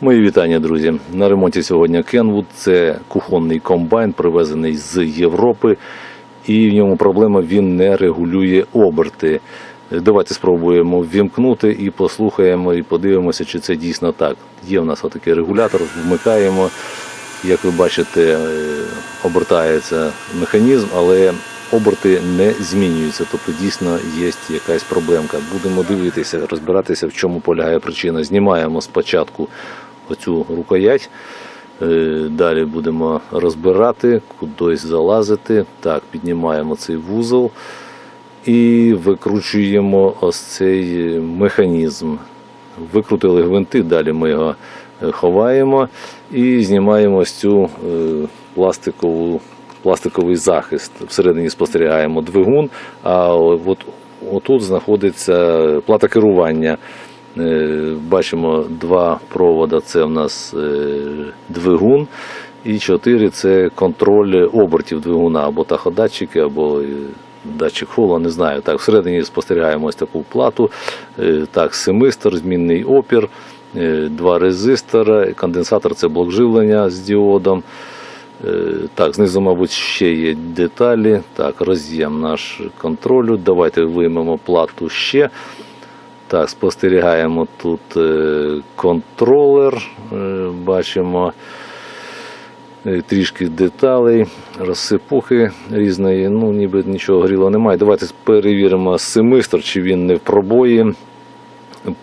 Мої вітання, друзі. На ремонті сьогодні Kenwood. Це кухонний комбайн, привезений з Європи, і в ньому проблема він не регулює оберти. Давайте спробуємо ввімкнути і послухаємо, і подивимося, чи це дійсно так. Є в нас отакий регулятор, вмикаємо. Як ви бачите, е, обертається механізм, але оберти не змінюються. Тобто дійсно є якась проблемка. Будемо дивитися, розбиратися, в чому полягає причина. Знімаємо спочатку оцю рукоять. Е, Далі будемо розбирати, кудись залазити. Так, піднімаємо цей вузол і викручуємо ось цей е, механізм. Викрутили гвинти, далі ми його е, ховаємо і знімаємо ось цю пластикову, пластиковий захист. Всередині спостерігаємо двигун, а от, отут знаходиться плата керування. Е, Бачимо два провода, це в нас е, двигун, і чотири це контроль обертів двигуна, або таходатчики, або е, датчик хола, не знаю. Так, всередині спостерігаємо ось таку плату. Так, семистор, змінний опір, два резистора, конденсатор це блок живлення з діодом. Так, знизу, мабуть, ще є деталі. Так, роз'єм наш контролю. Давайте виймемо плату ще. Так, спостерігаємо тут е, контролер. е, Бачимо е, трішки деталей, розсипухи різної. Ну, ніби нічого горілого немає. Давайте перевіримо семистр, чи він не в пробої.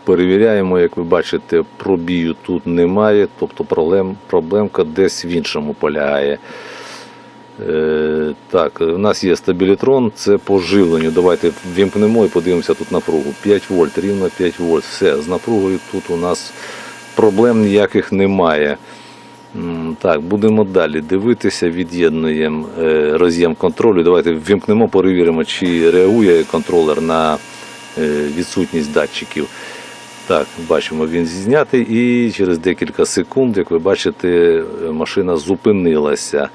Перевіряємо, як ви бачите, пробію тут немає, тобто проблем, проблемка десь в іншому полягає. Е, так, у нас є стабілітрон, це по живленню. Давайте вімкнемо і подивимося тут напругу. 5 вольт, рівно 5 вольт. Все, з напругою тут у нас проблем ніяких немає. Так, будемо далі дивитися, від'єднуємо е, роз'єм контролю. Давайте ввімкнемо, перевіримо, чи реагує контролер на е, відсутність датчиків. Так, бачимо, він знятий і через декілька секунд, як ви бачите, е, машина зупинилася.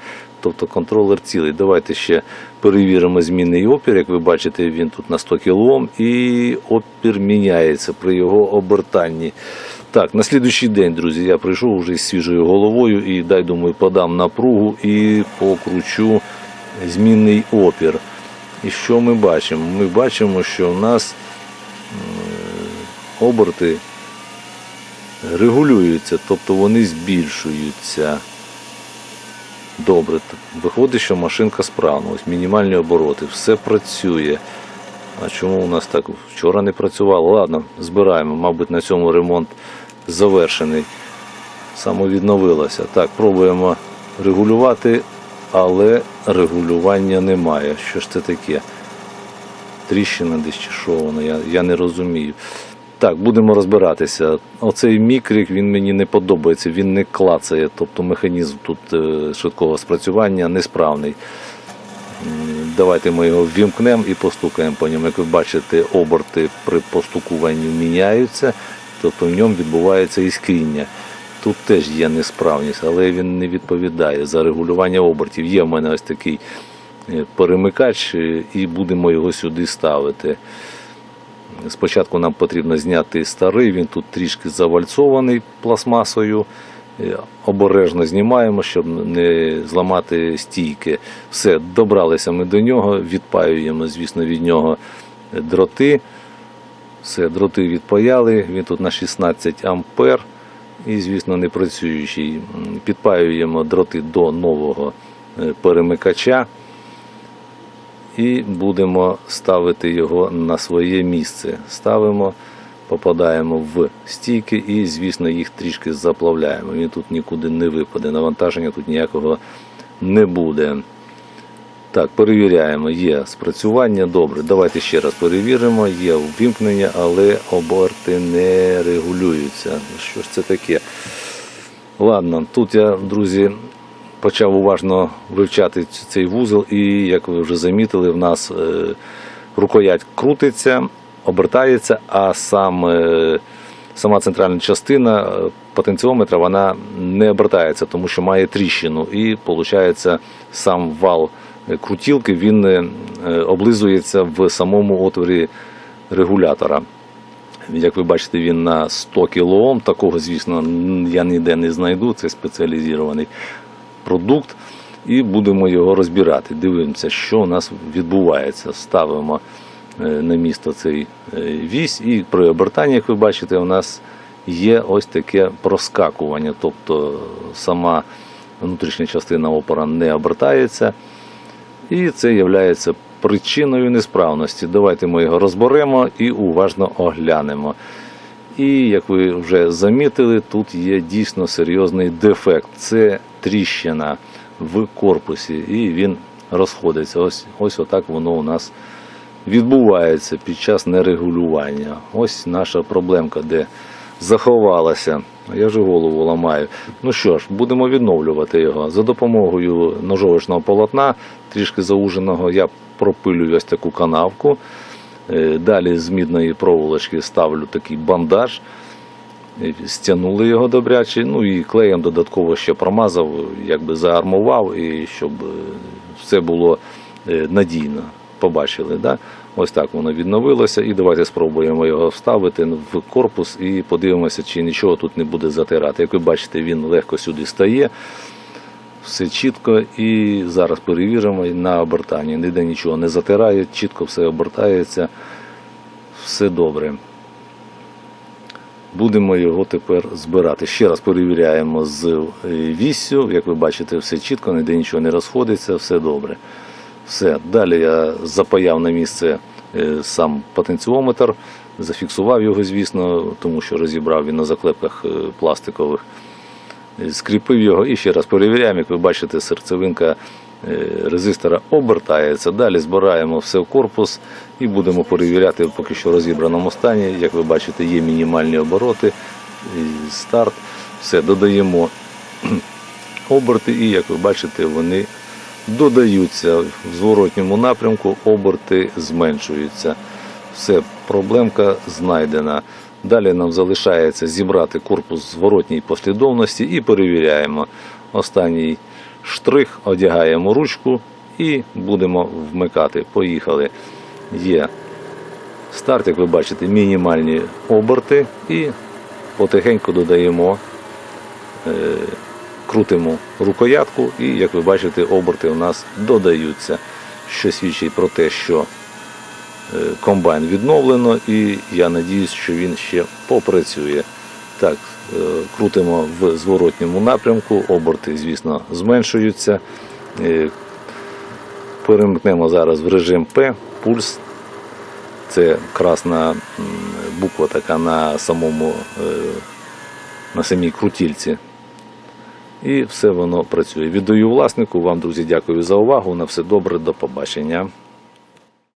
Тобто контролер цілий. Давайте ще перевіримо змінний опір. Як ви бачите, він тут на 100 кОм і опір міняється при його обертанні. Так, на слідуючий день, друзі, я прийшов вже з свіжою головою і дай, думаю, подам напругу і покручу змінний опір. І що ми бачимо? Ми бачимо, що в нас оберти регулюються, тобто вони збільшуються. Добре, виходить, що машинка справна, ось мінімальні обороти, все працює. А чому у нас так вчора не працювало? Ладно, збираємо. Мабуть, на цьому ремонт завершений. Самовідновилося. Так, пробуємо регулювати, але регулювання немає. Що ж це таке? Тріщина десь чи що воно, я, я не розумію. Так, будемо розбиратися. Оцей мікрик він мені не подобається, він не клацає, тобто механізм тут е, швидкого спрацювання несправний. Давайте ми його ввімкнемо і постукаємо по ньому. Як ви бачите, оберти при постукуванні міняються, тобто в ньому відбувається іскріння. Тут теж є несправність, але він не відповідає за регулювання обертів. Є в мене ось такий е, перемикач, е, і будемо його сюди ставити. Спочатку нам потрібно зняти старий, він тут трішки завальцований пластмасою. Е, Обережно знімаємо, щоб не зламати стійки. Все, добралися ми до нього, відпаюємо, звісно, від нього дроти. Все, дроти відпаяли, він тут на 16 ампер і, звісно, не працюючий. Підпаюємо дроти до нового е, перемикача і будемо ставити його на своє місце. Ставимо, попадаємо в стійки і, звісно, їх трішки заплавляємо. Він тут нікуди не випаде. Навантаження тут ніякого не буде. Так, перевіряємо, є спрацювання. Добре, давайте ще раз перевіримо. Є ввімкнення, але оберти не регулюються. Що ж це таке? Ладно, тут я, друзі, почав уважно вивчати цей вузол, і як ви вже замітили, в нас е, рукоять крутиться, обертається, а сам, е, сама центральна частина е, потенціометра вона не обертається, тому що має тріщину. І виходить, сам вал крутілки він облизується в самому отворі регулятора. Як ви бачите, він на 100 кОм. Такого, звісно, я ніде не знайду. Це спеціалізований продукт. І будемо його розбирати. Дивимося, що у нас відбувається. Ставимо е, на місто цей е, вісь, і при обертанні, як ви бачите, у нас є ось таке проскакування. Тобто сама внутрішня частина опора не обертається. І це є причиною несправності. Давайте ми його розберемо і уважно оглянемо. І як ви вже замітили, тут є дійсно серйозний дефект. Це тріщина в корпусі, і він розходиться. Ось, ось отак воно у нас відбувається під час нерегулювання. Ось наша проблемка, де заховалася. Я вже голову ламаю. Ну що ж, будемо відновлювати його. За допомогою ножовочного полотна, трішки зауженого, я пропилюю ось таку канавку. Е, Далі з мідної проволочки ставлю такий бандаж. Е, Стягнули його добряче, ну і клеєм додатково ще промазав, якби заармував, і щоб е, все було е, надійно. Побачили, да? ось так воно відновилося. І давайте спробуємо його вставити в корпус і подивимося, чи нічого тут не буде затирати. Як ви бачите, він легко сюди стає, все чітко. І зараз перевіримо на обертанні. Ніде нічого не затирає, чітко все обертається, все добре. Будемо його тепер збирати. Ще раз перевіряємо з е, віссю. Як ви бачите, все чітко, ніде нічого не розходиться, все добре. Все. Далі я запаяв на місце е, сам потенціометр, зафіксував його, звісно, тому що розібрав він на заклепках е, пластикових. Скріпив його і ще раз перевіряємо, як ви бачите, серцевинка резистора обертається. Далі збираємо все в корпус і будемо перевіряти в поки що розібраному стані. Як ви бачите, є мінімальні обороти, старт. Все, додаємо оберти, і як ви бачите, вони додаються в зворотньому напрямку, оберти зменшуються. Все, проблемка знайдена. Далі нам залишається зібрати корпус в зворотній послідовності і перевіряємо. Останній штрих, одягаємо ручку і будемо вмикати. Поїхали. Є старт, як ви бачите, мінімальні оберти і потихеньку додаємо е, крутимо рукоятку, і, як ви бачите, оберти у нас додаються, що свідчить про те, що е, комбайн відновлено, і я надіюсь, що він ще попрацює. Так, е, крутимо в зворотньому напрямку, оберти, звісно, зменшуються. Е, Перемкнемо зараз в режим П, пульс. Це красна буква така на самому е, на самій крутільці. І все воно працює. Віддаю власнику. Вам, друзі, дякую за увагу. На все добре, до побачення.